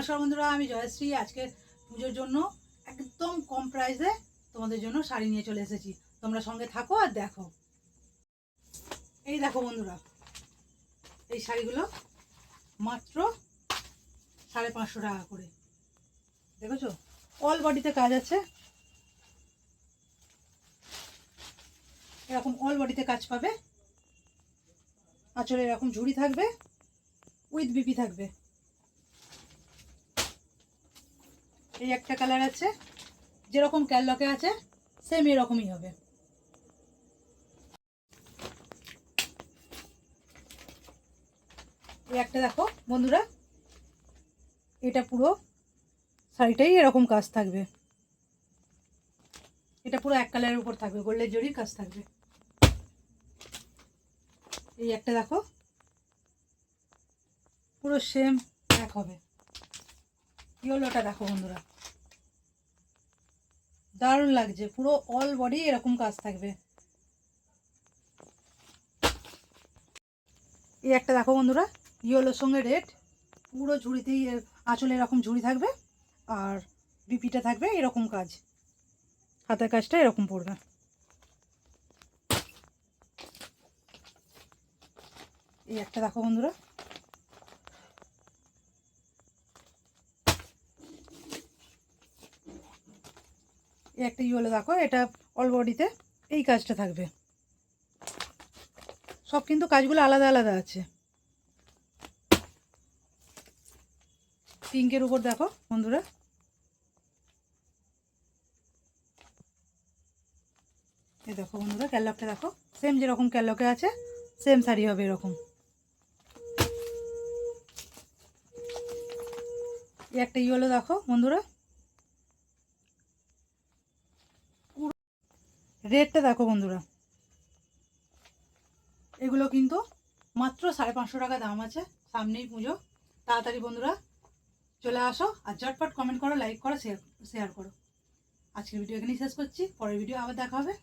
নমস্কার বন্ধুরা, আমি জয়শ্রী। আজকে পুজোর জন্য একদম কম প্রাইসে তোমাদের জন্য শাড়ি নিয়ে চলে এসেছি। তোমরা সঙ্গে থাকো আর দেখো। এই দেখো বন্ধুরা, এই শাড়িগুলো মাত্র সাড়ে পাঁচশো টাকা করে। দেখেছ? অল বডিতে কাজ আছে। এরকম অল বডিতে কাজ পাবে। আঁচলে এরকম ঝুড়ি থাকবে উইথ বিপি থাকবে। এই একটা কালার আছে, যেরকম ক্যাললকে আছে সেম এরকমই হবে। এই একটা দেখো, বন্ধুরা, এটা পুরো, শাড়িটাই এরকম কাজ থাকবে। এটা পুরো এক কালারের উপর থাকবে, গোল্ডের জরির কাজ থাকবে। এই একটা দেখো, পুরো সেম এক হবে। ইয়েলোটা দেখো বন্ধুরা। দারুণ লাগছে, পুরো অল বডি এরকম কাজ থাকবে। এই একটা দেখো বন্ধুরা, ইয়েলোর সঙ্গে রেড পুরো ঝুড়িতেই এর আঁচলে এরকম ঝুড়ি থাকবে, আর বিপিটা থাকবে এরকম কাজ। হাতের কাজটা এরকম পড়বে। এই একটা দেখো বন্ধুরা একটা ইয়েলো দেখো, এটা অল বডিতে এই কাজটা থাকবে। সব কিন্তু কাজগুলো আলাদা আলাদা আছে। পিঙ্কের উপর দেখো বন্ধুরা। এই দেখো বন্ধুরা ক্যালকটা দেখো। সেম যেরকম ক্যালকে আছে সেম শাড়ি হবে এরকম। একটা ইয়েলো দেখো বন্ধুরা। রেটটা দেখো বন্ধুরা। এগুলো কিন্তু মাত্র সাড়ে পাঁচশো টাকা দাম আছে সামনেই পুজো। তাড়াতাড়ি বন্ধুরা চলে আসো আর ঝটপট কমেন্ট করো লাইক করো শেয়ার শেয়ার করো। আজকের ভিডিও এখানেই শেষ করছি, পরের ভিডিও আবার দেখা হবে।